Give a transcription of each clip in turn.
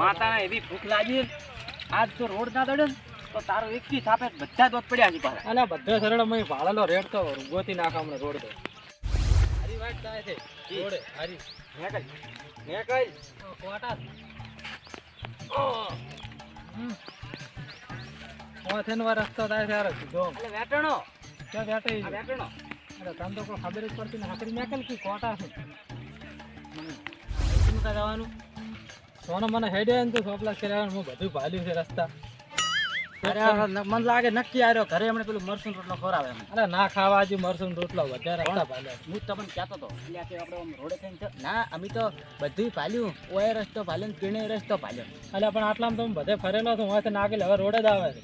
માતાને એવી ભૂખ લાગી. આજ તો રોડ ના દડે ને તો તારો એકથી થાપે બધા દોત પડ્યા છે પાછા. અને બધા સરળમાં ભાળેલો રેડ તો ગોતી નાખા અમને રોડ તો. હરી વાત થાય છે. રોડે હારી. નેકળ નેકળ કોટા ઓથેન વાર રસ્તો થાય છે યાર સીધો. એટલે વેટણો ક્યાં વેટે વેટણો અરે તમ તો કોઈ ખબર જ પડતી ને હાકરી નાખેલ કે કોટા છે? મને જવાનું. સોનો મને હેડે ને તો સોપલા કર્યા હું બધું ભાલ્યું છે રસ્તા. મને લાગે નક્કી આવ્યો ઘરે એમણે પેલું મરસું રોટલો ખોરાવે અરે ના ખાવા હજુ મરસું રોટલો વધારે હું તમને કહેતો હતો એટલે કે આપણે રોડે થઈને ના અમે તો બધું ભાલ્યું. ઓય રસ્તો ભાલ્યો ને પીણે રસ્તો ભાલ્યો. એટલે પણ આટલામાં તો હું બધે ફરેલો છું હું નાખેલ હવે રોડ જ આવે છે.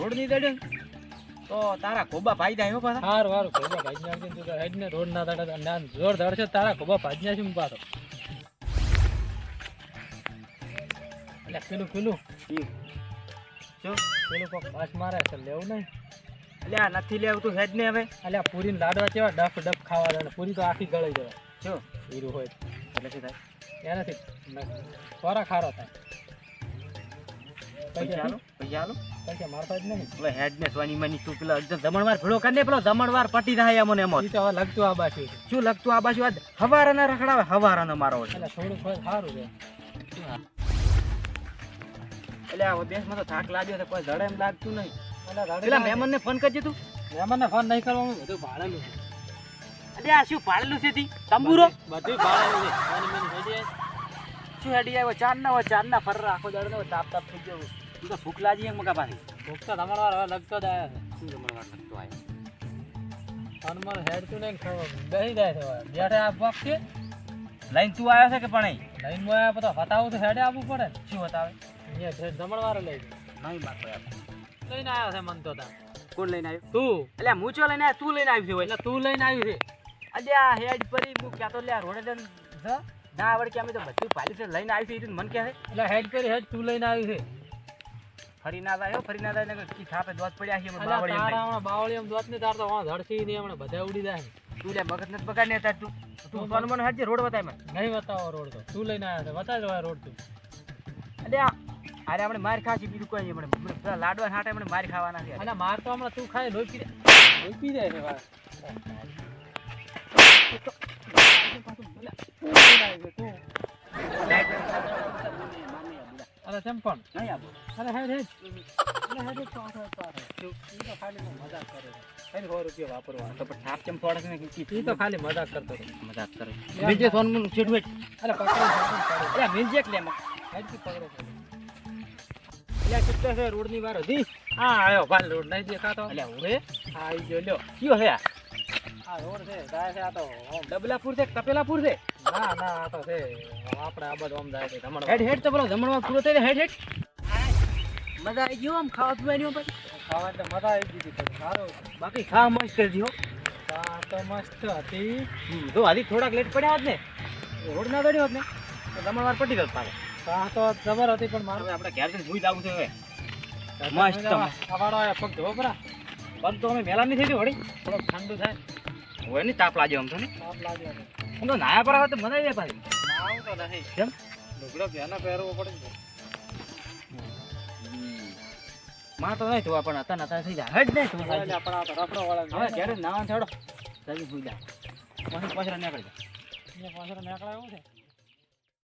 રોડની? દડે તો તારા ખોબા ભાઈ જાય પાછા. હારું હારું ખોબા ભાઈ ને રોડ ના દડે ના જોર ધડશે તારા ખોબા ભાજી છે હું પાછો. એટલે પેલું પેલું જો પેલું કોક પાસ મારે છે લેવું નહીં. આ નથી લેવું તું હેડ ને હવે. અલ્યા પૂરી લાડવા કેવા ડફ ડફ ખાવા દે પૂરી તો આખી ગળી જવાય જો હીરું હોય એટલે શું થાય? એનાથી ખોરા ખારો થાય. પૈસા પૈસા હાલો પૈસા નહીં. હવે હેડ ને સોની મની તું પેલો જમણવાર ભેળો કરી દે પેલો જમણવાર પટી જાય મને એમ તો હવે લગતું આ બાજુ. શું લગતું આ બાજુ? હવારાના રખડાવે હવારાનો મારો એટલે થોડું સારું છે એટલે આ બેસમાં તો થાક લાગ્યો છે કોઈ ધડે એમ લાગતું નહીં. પેલા મહેમાનને ફોન કરજે તું. મહેમાનને ફોન નહીં કરવાનું બધું ભાડેલું છે. એટલે આ શું ભાડેલું છે તંબુરો? બધું ભાડેલું છે. શું હેડી આવ્યો? ચાર ના હોય ચાર ના ફર આખો દાડો ને તાપ તાપ થઈ ગયો. તું તો ભૂખ લાગી એમ મકા પાછી ભૂખ તો તમારા હવે લગતો જ આવ્યો શું જમણવાર લગતો આવ્યો હનુમાન હેડતું નહીં ખબર દહીં જાય છે બેઠે આ છે લઈને તું આવ્યો છે કે પણ? લઈને આવ્યા આ બધો હટાવું તો હેડે આવવું પડે શું બતાવે? અહીંયા છે જમણવારે લઈ નહીં મારતો લઈને આવ્યો છે મન તો તા કોણ લઈને આવ્યો? તું. એટલે હું ચો લઈને આવ્યો તું લઈને આવ્યો છે એટલે તું લઈને આવ્યું છે. અલે આ હેડ પરી હું તો લે આ રોડે જ ના આવડે કે અમે તો બધું પાલી છે લઈને આવી છે એ મને કહે છે. એટલે હેડ કરી હેડ તું લઈને આવ્યું છે. ફરી ના થાય ફરી ના ને કી થાપે દોત પડ્યા છે બાવળી તારા બાવળી આમ દોત ને તાર તો વાં ધડસી ને હમણાં બધા ઉડી જાય તું લે મગજ નથી બગાડ ને તાર તું તું ફોન મને હટજે રોડ બતાય મને. નહીં બતાવો રોડ તો. તું લઈને આવ્યો છે બતાવી દો રોડ તું. અલે અરે આપણે માર બીજું કોઈ નહીં લાડવા હાટે મને માર ખાવાના છે. અને માર તો હમણાં તું ખાય લોહી પી લોહી પી જાય છે ભાઈ છે તેમ પણ નહીં આપો અરે હેડ હેડ અરે હેડ હેડ પાછો પાછો ઈ તો ખાલી હું મજાક કરે છે. ખાલી 100 રૂપિયા વાપરવા તો પણ થાપ કેમ પડે છે ને? કી ઈ તો ખાલી મજાક કરતો મજાક કરે બીજે ફોન મુન વેટ અરે પકડો અરે મિલજેક લે માં હેડથી પકડો. એટલે કેટલો છે રોડની વાર હતી હા આયો ભાલ રોડ નહીં દેખાતો. અલે ઓરે હા આવી ગયો લ્યો. કયો હે આ? આ રોડ છે જાય છે આ તો ડબલાપુર છે કપેલાપુર છે? ના ના આ તો છે. આપણે આ બધું આમ જાય છે ધમણ હેડ હેડ તો પેલો જમણવા પૂરો થઈ હેડ હેડ. મજા આવી ગયો આમ ખાવા પીવાની પછી. ખાવા તો મજા આવી ગઈ હતી સારું બાકી ખાવા મસ્ત કરી દીધો આ તો મસ્ત હતી. જો હાથી થોડાક લેટ પડ્યા હોત ને રોડ ના દડ્યો હોત ને તો જમણવાર પટી ગયો પાછો. આ તો જબર હતી પણ મારે. આપણે ઘેર જઈને સુઈ લાવું છે હવે. મસ્ત. આયા પગ ધો પરા પણ તો અમે મેલા નહીં થઈ ગયો વળી થોડોક ઠંડુ થાય. હોય નહીં તાપ લાગ્યો આમ તો ને તાપ લાગ્યો તો નાયા પર આવે તો મને જાય પાછી નાવું તો નહીં કેમ? લુગડો પહેલા પહેરવો પડે માં તો નહીં થવા પણ હતા, નતા થઈ જાય. હેડ નહીં થવા આપણે રખડો વાળા હવે ત્યારે નાવા છોડો જલ્દી ભૂઈ જાય પછી પાછળ નીકળી જાય પાછળ નીકળાય છે?